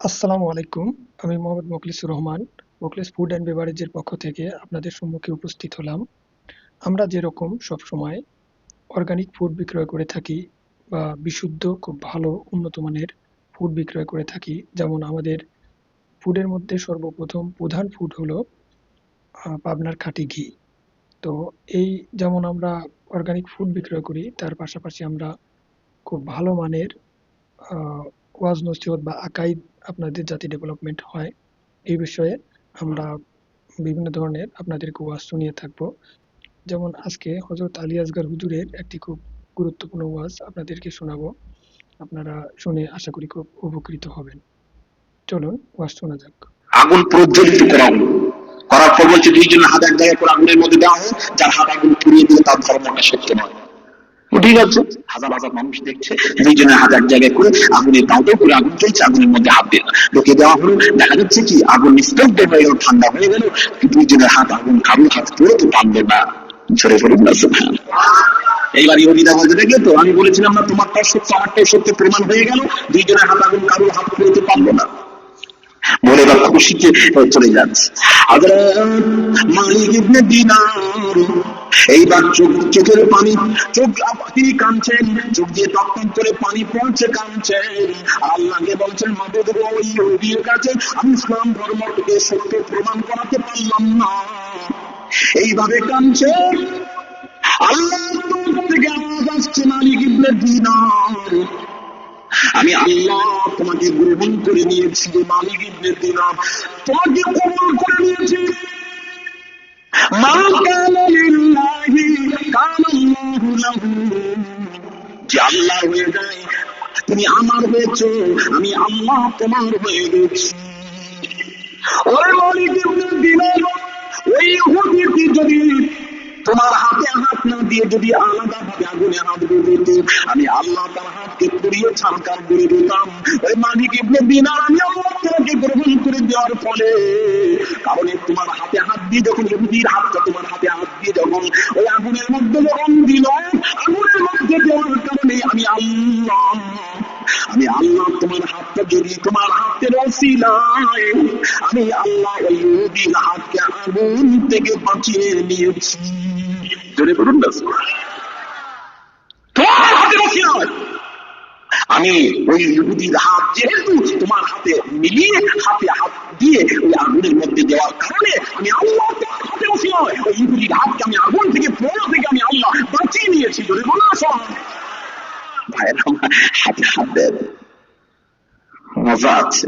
আসসালামু আলাইকুম, আমি মোহাম্মদ মোখলিসুর রহমান, মোখলিস ফুড অ্যান্ড বেভারেজের পক্ষ থেকে আপনাদের সম্মুখে উপস্থিত হলাম। আমরা যেরকম সবসময় অর্গানিক ফুড বিক্রয় করে থাকি বা বিশুদ্ধ, খুব ভালো, উন্নত মানের ফুড বিক্রয় করে থাকি, যেমন আমাদের ফুডের মধ্যে সর্বপ্রথম প্রধান ফুড হলো পাবনার খাঁটি ঘি। তো এই যেমন আমরা অর্গানিক ফুড বিক্রয় করি, তার পাশাপাশি আমরা খুব ভালো মানের ওয়াজ নসিহত বা আকাইদ আপনাদের যাতে ডেভেলপমেন্ট হয়, এই বিষয়ে আমরা বিভিন্ন ধরনের আপনাদেরকে ওয়াজ শুনিয়ে থাকব। যেমন আজকে হজরত আলী আসগার হুজুরের একটি খুব গুরুত্বপূর্ণ ওয়াজ আপনাদেরকে শোনাবো। আপনারা শুনে আশা করি খুব উপকৃত হবেন। চলুন, ওয়াজ শোনা যাক। আগুন প্রজ্বলিত করা হলো। করার পর বলছে দুইজন হাত এক জায়গায় করে আগুনের মধ্যে দেওয়া হোক যার হাত আগুন পুড়িয়ে দিলে তার ধর্মটা সত্য নয়। ঠিক আছে। হাজার হাজার মানুষ দেখছে দুইজনের হাত এক জায়গায় করে আগুনের দাঁতে করে আগুন চলছে আগুনের মধ্যে হাত দিয়ে লোকে দেওয়া হলো। দেখা যাচ্ছে কি আগুন নিস্তব্ধ হয়ে গেল, ঠান্ডা হয়ে গেল দুইজনের হাত আগুন কারোর হাত পড়ে তো টানবে না। ঝরে পড়ে না এইবার ইহুদিদা বলতে দেখলে তো, আমি বলেছিলাম না তোমারটাই সত্য আমারটাই সত্য প্রমাণ হয়ে গেল দুইজনের হাত আগুন কারোর হাত পড়তে পারল না। বলে বা খুশিতে চলে যাচ্ছে। মালিক ইবনে দিনার এইবার চোখ, চোখের পানি, চোখ তিনি কাঁদছেন, চোখ দিয়ে টকটক করে পানি পড়ছে কাঁদছেন। আল্লাহকে বলছেন মাবুদ গো, ওই ইহুদির কাছে আমি ইসলাম ধর্মটাকে সত্য প্রমাণ করাতে পারলাম না। এইভাবে কাঁদছেন। আল্লাহ থেকে আওয়াজ আসছে, মালিক ইবনে দিনার। আমি আল্লাহ তোমাকে গ্রহণ করে নিয়েছি মালিক ইবনে দিনার। তোমাকে কবুল করে নিয়েছি। মা কানা তুমি আমার হয়েছো, আমি আল্লাহ তোমার হয়ে গেছি। ওরে মালিক ইবনে ওই ইহুদিটি যদি তোমার হাতে হাত না দিয়ে যদি আলাদা ভাবে আগুনে হাত দিয়ে দিত, আমি আল্লাহ তার হাতকে পুড়িয়ে ছাড়কার করে দিতাম। ওই মালিক ইবনে দিনার, আমি আল্লাহ তোমাকে গ্রহণ করে দেওয়ার ফলে, কারণ তোমার হাতে হাত দিয়ে যখন ইহুদির হাতটা তোমার হাতে দিয়ে যখন, ওই আগুনের মধ্যে যখন দিল, আগুনের মধ্যে দেওয়ার কারণে আমি আল্লাহ আমি আল্লাহ তোমার হাতটা জড়িয়ে তোমার হাতের ওসিলায়, আমি আল্লাহ ওই ইহুদির হাতকে আগুন থেকে বাঁচিয়ে নিয়েছি। জোরে বলুন না তোমার হাতের ওসিলায়। আমি ওই ইহুদির হাত যেহেতু তোমার হাতে মিলিয়ে, হাতে হাত দিয়ে ওই আগুনের মধ্যে দেওয়ার কারণে আমি আল্লাহ হাতে ওই ইহুদির হাতকে আমি আগুন থেকে থেকে আমি আল্লাহ বাঁচিয়ে নিয়েছি সব ভাইয়ের, আমার হাতে হাত মজা আছে।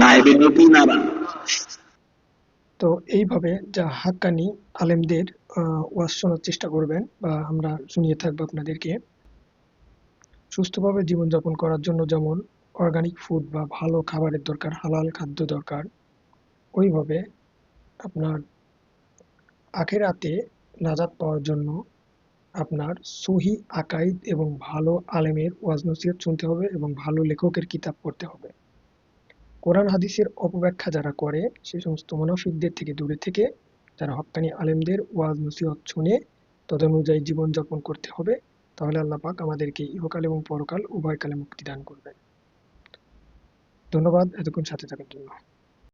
নাইবে তো এইভাবে যা হাক্কানি আলেমদের ওয়াজ শোনার চেষ্টা করবেন বা আমরা শুনিয়ে থাকব আপনাদেরকে। সুস্থভাবে জীবনযাপন করার জন্য যেমন অর্গানিক ফুড বা ভালো খাবারের দরকার, হালাল খাদ্য দরকার, ওইভাবে আপনার আখেরাতে নাজাত পাওয়ার জন্য আপনার সহি আকাইদ এবং ভালো আলেমের ওয়াজ নসিহত শুনতে হবে এবং ভালো লেখকের কিতাব পড়তে হবে। কোরআন হাদিসের অপব্যাখ্যা যারা করে সেই সমস্ত মুনাফিকদের থেকে দূরে থেকে যারা হক্কানি আলেমদের ওয়াজ নসিহত শুনে তদনুযায়ী জীবনযাপন করতে হবে, তাহলে আল্লাহ পাক আমাদেরকে ইহকাল এবং পরকাল উভয়কালে মুক্তি দান করবেন। ধন্যবাদ, এতক্ষণ সাথে থাকার জন্য।